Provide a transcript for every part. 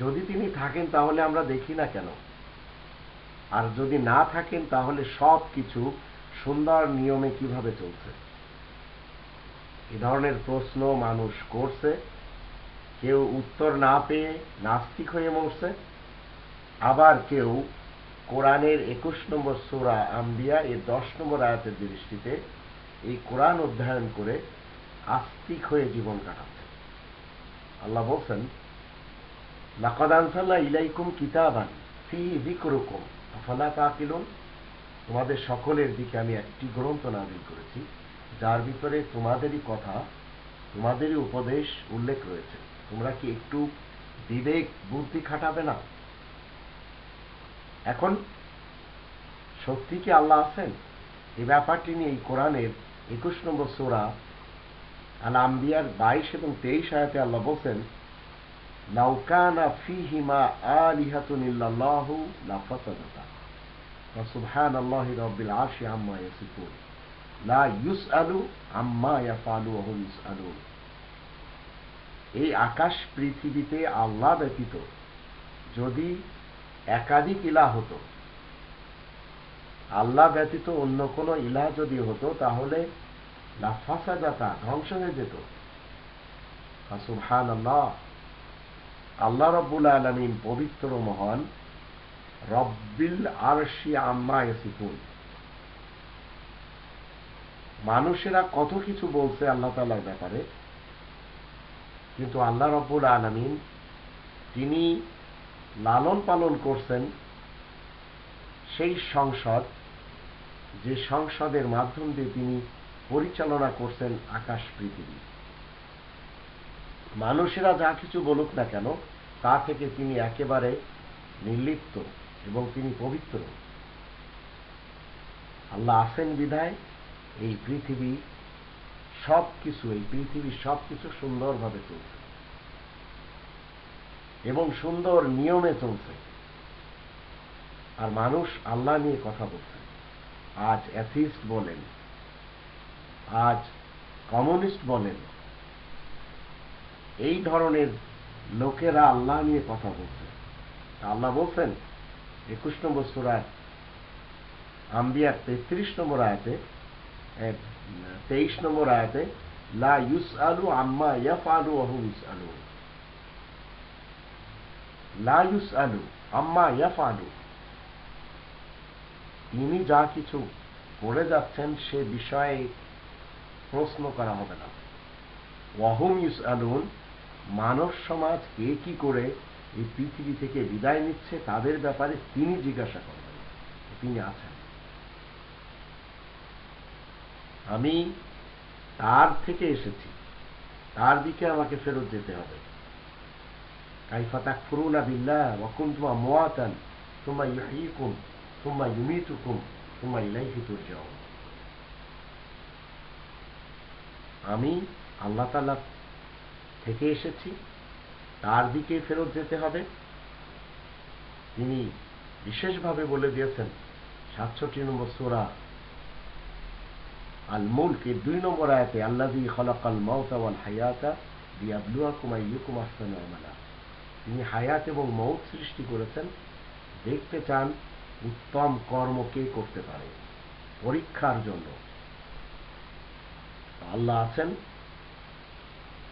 যদি তিনি থাকেন, তাহলে আমরা দেখি না কেন? আর যদি না থাকেন, তাহলে সব কিছু সুন্দর নিয়মে কীভাবে চলছে? এ ধরনের প্রশ্ন মানুষ করছে। কেউ উত্তর না পেয়ে নাস্তিক হয়ে মরছে। আবার কেউ কোরআনের একুশ নম্বর সোরা আম্বিয়া এর দশ নম্বর আয়াতের দৃষ্টিতে এই কোরআন অধ্যয়ন করে আস্তিক হয়ে জীবন কাটাচ্ছে। আল্লাহ বলছেন লাকাদ আনসাল্লাহ ইলাইকুম কিতাবান ফি যিকরুকুম আফালা তাকিলুন তোমাদের সকলের দিকে আমি একটি গ্রন্থ নাজিল করেছি, যার ভিতরে তোমাদেরই কথা, তোমাদেরই উপদেশ উল্লেখ রয়েছে। তোমরা কি একটু বিবেক, বুদ্ধি খাটাবে না? এখন, সত্যি কি আল্লাহ আছেন? এই ব্যাপারটি নিয়ে এই কোরআনের একুশ নম্বর সোরা আল আম্বিয়ার বাইশ এবং তেইশ আয়াতে আল্লাহ বলছেন ফিহিমা রাব্বিল আরশি আম্মা ইয়াসিফুন লা ইউসআলু আম্মা ইয়াফআলু ওয়া হুম এই আকাশ পৃথিবীতে আল্লাহ ব্যতীত যদি একাধিক ইলা হতো, আল্লাহ ব্যতীত অন্য কোনো ইলা যদি হতো, তাহলে লাফাসাদাতা ধ্বংস হয়ে যেত। আল্লাহ রব্বুল আলমিন পবিত্র মহান রব্বিল আরশি আম্মা এসিকুন মানুষেরা কত কিছু বলছে আল্লাহ তালার ব্যাপারে, কিন্তু আল্লাহ রব্বুল আলমিন তিনি লালন পালন করছেন সেই সংসদ, যে সংসদের মাধ্যম দিয়ে তিনি পরিচালনা করছেন আকাশ পৃথিবী। মানুষেরা যা কিছু বলুক না কেন, তা থেকে তিনি একেবারে নির্লিপ্ত এবং তিনি পবিত্র। আল্লাহ আসেন বিধায় এই পৃথিবী সব কিছু এই পৃথিবী সব কিছু সুন্দরভাবে চলছে। এবং সুন্দর নিয়মে চলছে। আর মানুষ আল্লাহ নিয়ে কথা বলছে। আজ অ্যাথিস্ট বলেন, আজ কমিউনিস্ট বলেন এই ধরনের লোকেরা আল্লাহ নিয়ে কথা বলছে। আল্লাহ বলছেন, একুশ নম্বর সুরায় আম্বিয়ার তেত্রিশ নম্বর আয়াতে তেইশ নম্বর আয়াতে, লা ইউস আলু আম্মা ইয়াফ আলু অহু ইউস আলু লা ইউস আলু আম্মা ইয়াফ আলু তিনি যা কিছু করে যাচ্ছেন, সে বিষয়ে প্রশ্ন করা হবে না। ওয়াহুম ইউস আলুন মানব সমাজ কে কি করে এই পৃথিবী থেকে বিদায় নিচ্ছে তাদের ব্যাপারে তিনি জিজ্ঞাসা করবেন তিনি আছেন। আমি তার থেকে এসেছি। তার দিকে আমাকে ফেরত যেতে হবে। কাইফা তাক তাকফুরুনা বিল্লাহ ওয়া কুনতুম আমওয়াতান সুম্মা ইউহয়িকুম সুম্মা ইউমীতুকুম, সুম্মা ইলাইহি তুরজাউন। আমি আল্লাহ তাআলা থেকে এসেছি, তার দিকে ফেরত যেতে হবে। তিনি বিশেষভাবে বলে দিয়েছেন, সাতষট্টি নম্বর সোরা আল মুলকে দুই নম্বর আয়াতে আল্লাদি খলাকাল মৌতা ওয়াল হায়াতা দিয়াবলুয়া কুমাই ইউকুম আমালা। তিনি হায়াত এবং মৌত সৃষ্টি করেছেন, দেখতে চান উত্তম কর্ম কে করতে পারে, পরীক্ষার জন্য। আল্লাহ আছেন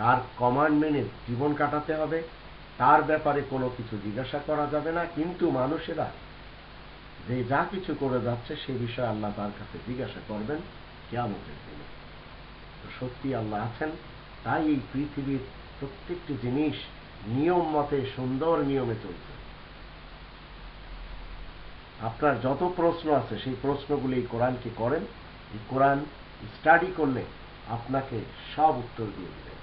তার কমান্ড মেনে জীবন কাটাতে হবে। তার ব্যাপারে কোনো কিছু জিজ্ঞাসা করা যাবে না, কিন্তু মানুষেরা যে যা কিছু করে যাচ্ছে সে বিষয়ে আল্লাহ তার কাছে জিজ্ঞাসা করবেন কেয়ামতের দিনে। তো সত্যি আল্লাহ আছেন, তাই এই পৃথিবীর প্রত্যেকটি জিনিস নিয়ম মতে সুন্দর নিয়মে চলছে। আপনার যত প্রশ্ন আছে, সেই প্রশ্নগুলি এই কোরআনকে করেন। এই কোরআন স্টাডি করলে আপনাকে সব উত্তর দিয়ে দেবে।